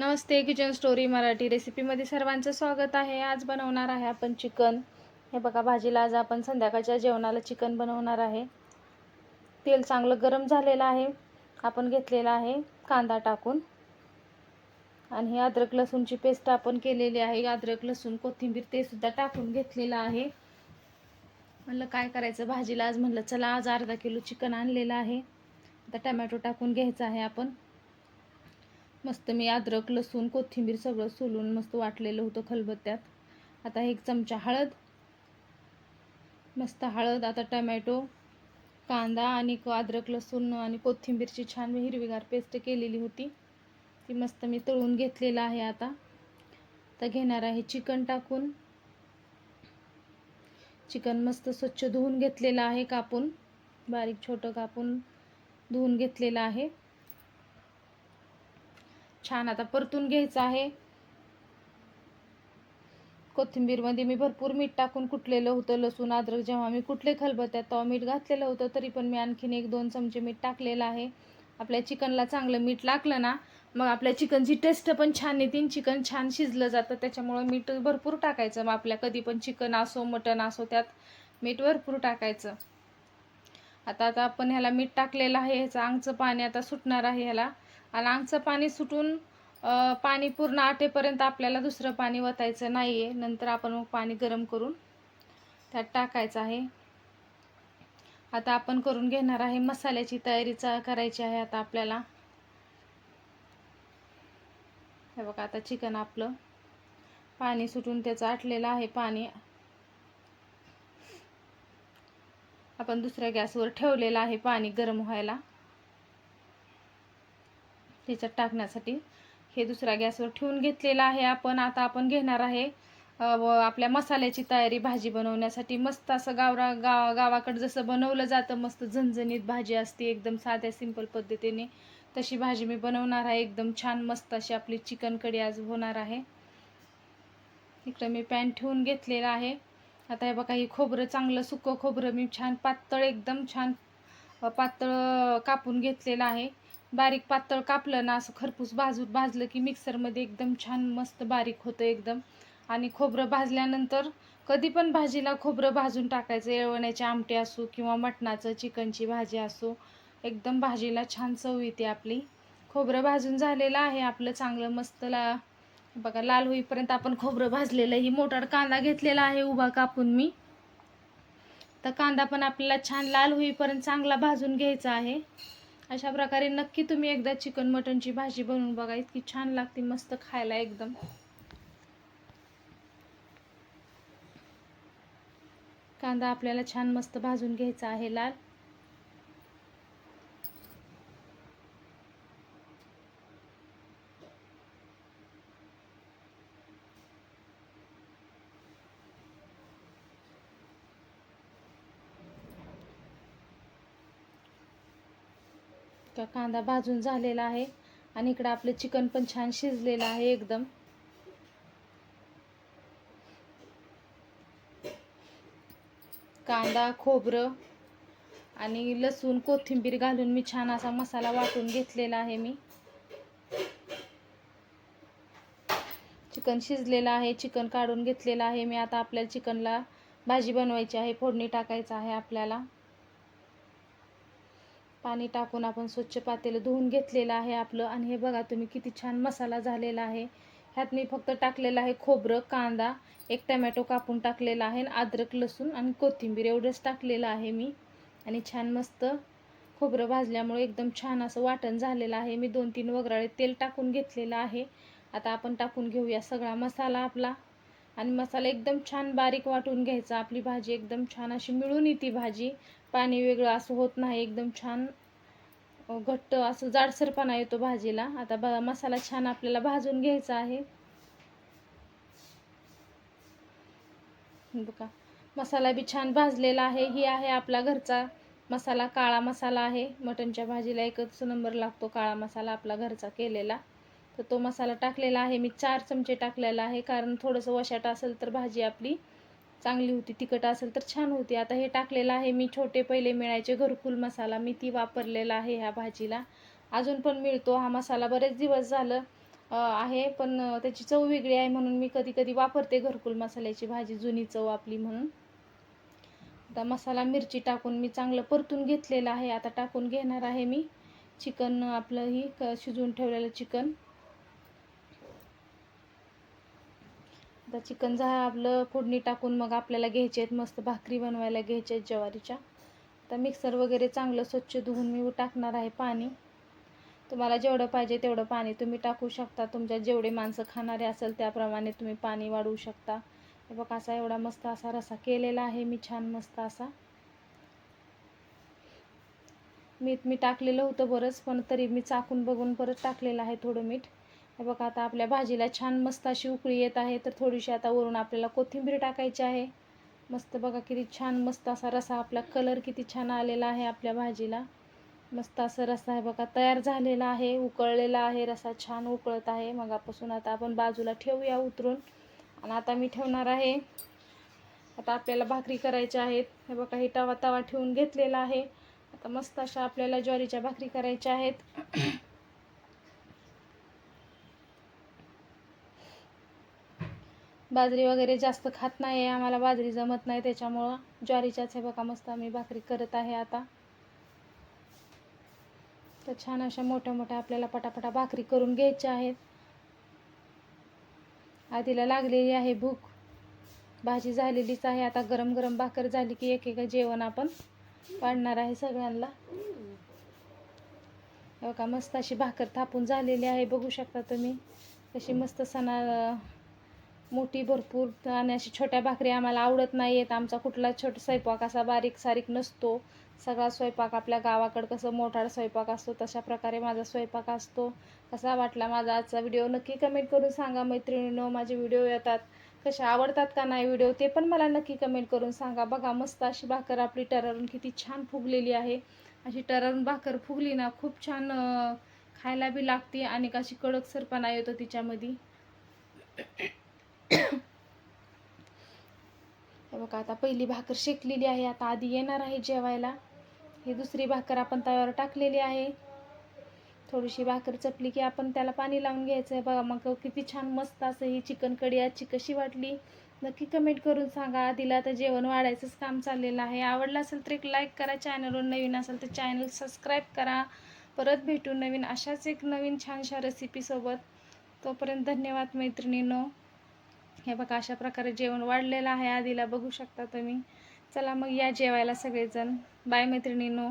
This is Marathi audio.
नमस्ते किचन स्टोरी मराठी रेसिपीमध्ये सर्वांचं स्वागत आहे. आज बनवणार आहे आपण चिकन. हे बघा भाजीला आज आपण संध्याकाळच्या जेवणाला चिकन बनवणार आहे. तेल चांगलं गरम झालेलं आहे. आपण घेतलेलं आहे कांदा टाकून. आणि ही अद्रक लसूणची पेस्ट आपण केलेली आहे. अद्रक लसूण कोथिंबीर ते सुद्धा टाकून घेतलेलं आहे. म्हणलं काय करायचं? भाजीला आज म्हणलं चला आज अर्धा किलो चिकन आणलेलं आहे. आता टमॅटो टाकून घ्यायचं आहे आपण. मस्त मी अद्रक लसूण कोथिंबीर सगळं सोलून मस्त वाटलेलं होतं खलबत्त्यात. आता एक चमचा हळद मस्त हळद आता टमॅटो कांदा आणि अद्रक लसूण आणि कोथिंबीरची छान हिरवीगार पेस्ट केलेली होती. ती मस्त मी तळून घेतलेलं आहे आता. आता घेणार आहे चिकन टाकून. चिकन मस्त स्वच्छ धुवून घेतलेलं आहे कापून. बारीक छोटं कापून धुवून घेतलेलं आहे. छान आता परतून घ्यायचं आहे. कोथिंबीरमध्ये मी भरपूर मीठ टाकून कुटलेलं होतं लसूण अद्रक जेव्हा मी कुठले खलबत्त्यात तेव्हा मीठ घातलेलं होतं तरी पण मी आणखीन एक दोन चमचे मीठ टाकलेलं आहे. आपल्या चिकनला चांगलं मीठ लागलं ना मग आपल्या चिकनची टेस्ट पण छान येते चिकन छान शिजलं जातं त्याच्यामुळं मीठ भरपूर टाकायचं. मग आपल्या कधी पण चिकन असो मटण असो त्यात मीठ भरपूर टाकायचं. आता आता आपण ह्याला मीठ टाकलेलं आहे ह्याचं आंगचं पाणी आता सुटणार आहे ह्याला. आणि आमचं पाणी सुटून पाणी पूर्ण आटेपर्यंत आपल्याला दुसरं पाणी वतायचं नाही आहे नंतर आपण मग पाणी गरम करून त्यात टाकायचं आहे. आता आपण करून घेणार आहे. मसाल्याची तयारी चा करायची आहे आता आपल्याला. हे बघा आता चिकन आपलं. पाणी सुटून त्याचं आटलेलं आहे पाणी. आपण दुसऱ्या गॅसवर ठेवलेलं आहे पाणी गरम व्हायला. त्याच्यात टाकण्यासाठी. हे दुसऱ्या गॅसवर ठेवून घेतलेलं आहे आपण. आता आपण घेणार आहे व आपल्या मसाल्याची तयारी भाजी बनवण्यासाठी. मस्त असं गावरा गाव गावाकडं जसं बनवलं जातं मस्त झणझणीत भाजी असते. एकदम साध्या सिंपल पद्धतीने तशी भाजी मी बनवणार आहे. एकदम छान मस्त अशी आपली चिकन कढी आज होणार आहे. इकडं मी पॅन ठेवून घेतलेलं आहे. आता हे बघा हे खोबरं चांगलं सुकं खोबरं मी छान पातळ एकदम छान पातळ कापून घेतलेलं आहे. बारीक पातळ कापलं ना असं खरपूस भाजून भाजलं की मिक्सरमध्ये एकदम छान मस्त बारीक होतं एकदम. आणि खोबरं भाजल्यानंतर कधी पण भाजीला खोबरं भाजून टाकायचं. येळवण्याची आमटी असो किंवा मटणाचं चिकनची भाजी असो एकदम भाजीला छान चव येते आपली. खोबरं भाजून झालेलं आहे आपलं चांगलं मस्त ला बघा लाल होईपर्यंत आपण खोबरं भाजलेलं ही मोटार कांदा घेतलेला आहे उभा कापून मी. तर कांदा पण आपल्याला छान लाल होईपर्यंत चांगला भाजून घ्यायचा आहे. अशा प्रकारे नक्की तुम्ही एकदा चिकन मटनची भाजी बनवून बघा. इतकी छान लागते मस्त खायला एकदम. कांदा आपल्याला छान मस्त भाजून घ्यायचा आहे लाल. का कांदा भाजून झालेला आहे. आणि इकडं आपलं चिकन पण छान शिजलेलं आहे एकदम. कांदा खोबरं आणि लसूण कोथिंबीर घालून मी छान असा मसाला वाटून घेतलेला आहे मी. चिकन शिजलेलं आहे चिकन काढून घेतलेलं आहे मी. आता आपल्याला चिकनला भाजी बनवायची आहे फोडणी टाकायचं आहे आपल्याला. पाणी टाकून आपण स्वच्छ पातेलं धुवून घेतलेलं आहे आपलं. आणि हे बघा तुम्ही किती छान मसाला झालेला आहे. ह्यात मी फक्त टाकलेलं आहे खोबरं कांदा एक टमॅटो कापून टाकलेला आहे आणि अद्रक लसूण आणि कोथिंबीर एवढंच टाकलेलं आहे मी. आणि छान मस्त खोबरं भाजल्यामुळे एकदम छान असं वाटण झालेलं आहे. मी दोन तीन वगराळे तेल टाकून घेतलेलं आहे. आता आपण टाकून घेऊया सगळा मसाला आपला. आणि मसाला एकदम छान बारीक वाटून घ्यायचा. आपली भाजी एकदम छान अशी मिळून येते भाजी. पाणी वेगळं असं होत नाही. एकदम छान घट्ट असं जाडसरपणा येतो भाजीला. आता बघा मसाला छान आपल्याला भाजून घ्यायचा आहे. बघा मसाला बी छान भाजलेला आहे. ही आहे आपला घरचा मसाला काळा मसाला आहे. मटणच्या भाजीला एकच नंबर लागतो काळा मसाला आपला घरचा केलेला. तर तो मसाला टाकलेला आहे. मी चार चमचे टाकलेला आहे. कारण थोडंसं वशाट असेल तर भाजी आपली चांगली होती तिखट असेल तर छान होती. आता हे टाकलेलं आहे. मी छोटे पहिले मिळायचे घरकुल मसाला मी ती वापरलेला आहे ह्या भाजीला. अजून पण मिळतो. हा मसाला बरेच दिवस झालं आहे. पण त्याची चव वेगळी आहे म्हणून मी कधी कधी वापरते घरकुल मसाल्याची भाजी जुनी चव आपली म्हणून. आता मसाला मिरची टाकून मी चांगलं परतून घेतलेलं आहे. आता टाकून घेणार आहे मी. चिकन आपलं ही क शिजवून ठेवलेलं चिकन. आता चिकन झा आपलं फोडणी टाकून मग आपल्याला घ्यायचे आहेत मस्त भाकरी बनवायला घ्यायचे आहेत ज्वारीच्या. आता मिक्सर वगैरे चांगलं स्वच्छ धुवून मी टाकणार आहे पाणी. तुम्हाला जेवढं पाहिजे तेवढं पाणी तुम्ही टाकू शकता. तुमच्या जेवढे माणसं खाणारे असेल त्याप्रमाणे तुम्ही पाणी वाढवू शकता. हे बघा असा एवढा मस्त असा रसा केलेला आहे. मी छान मस्त असा. मीठ मी टाकलेलं होतं बरंच पण तरी मी चाकून बघून परत टाकलेलं आहे थोडं मीठ. हे बघा आता आपल्या भाजीला छान मस्त अशी उकळी येत आहे तर थोडीशी आता वरून आपल्याला कोथिंबीर टाकायची आहे. मस्त बघा किती छान मस्त असा रसा आपला कलर किती छान आलेला आहे आपल्या भाजीला. मस्त असं रसा आहे बघा तयार झालेला आहे उकळलेला आहे रसा छान उकळत आहे. मगापासून आता आपण बाजूला ठेवूया उतरून. आणि आता मी ठेवणार आहे. आता आपल्याला भाकरी करायच्या आहेत. हे बघा हे तवा तवा ठेवून घेतलेला आहे. आता मस्त अशा आपल्याला ज्वारीच्या भाकरी करायच्या आहेत. बाजरी वगैरे जास्त खात नाही आहे आम्हाला बाजरी जमत नाही त्याच्यामुळं ज्वारीच्याच हे बघा मस्त आम्ही भाकरी करत आहे आता. तर छान अशा मोठ्या मोठ्या आपल्याला पटापटा भाकरी करून घ्यायच्या आहेत. आधीला लागलेली आहे भूक. भाजी झालेलीच आहे आता गरम गरम भाकर झाली की एक एक जेवण आपण वाढणार आहे सगळ्यांना. बघा मस्त अशी भाकर थापून झालेली आहे बघू शकता तुम्ही. कशी मस्त सणा मोठी भरपूर आणि अशी छोट्या भाकरी आम्हाला आवडत नाही आहेत आमचा कुठला छोटा स्वयंपाक असा बारीक सारीक नसतो. सगळा स्वयंपाक आपल्या गावाकडं कसं मोठा स्वयंपाक असतो तशा प्रकारे माझा स्वयंपाक असतो. कसा वाटला माझा आजचा व्हिडिओ नक्की कमेंट करून सांगा मैत्रिणीनो. माझे व्हिडिओ येतात. कसे आवडतात का नाही व्हिडिओ ते पण मला नक्की कमेंट करून सांगा. बघा मस्त अशी भाकर आपली टररून किती छान फुगलेली आहे. अशी टररून भाकर फुगली ना खूप छान खायला बी लागते आणि कशी कडक सरपणा येतो तिच्यामध्ये. हे बघा आता पहिली भाकर शेकलेली आहे. आता आधी येणार आहे जेवायला. ही दुसरी भाकर आपण तव्यावर टाकलेली आहे. थोडीशी भाकर चपली की आपण त्याला पाणी लावून घ्यायचं आहे. बघा मग किती छान मस्त असं ही चिकन कढी आजची कशी वाटली. नक्की कमेंट करून सांगा. आधीला आता जेवण वाढायचंच काम चाललेलं आहे. आवडलं असेल तर एक लाईक करा. चॅनलवर नवीन असेल तर चॅनल सबस्क्राईब करा. परत भेटू नवीन अशाच एक नवीन छानशा रेसिपीसोबत तोपर्यंत धन्यवाद मैत्रिणींनो. हे बघा अशा प्रकारे जेवण वाढलेलं आहे. आधीला बघू शकता तुम्ही. चला मग या जेवायला सगळेजण. बाय मैत्रिणींनो.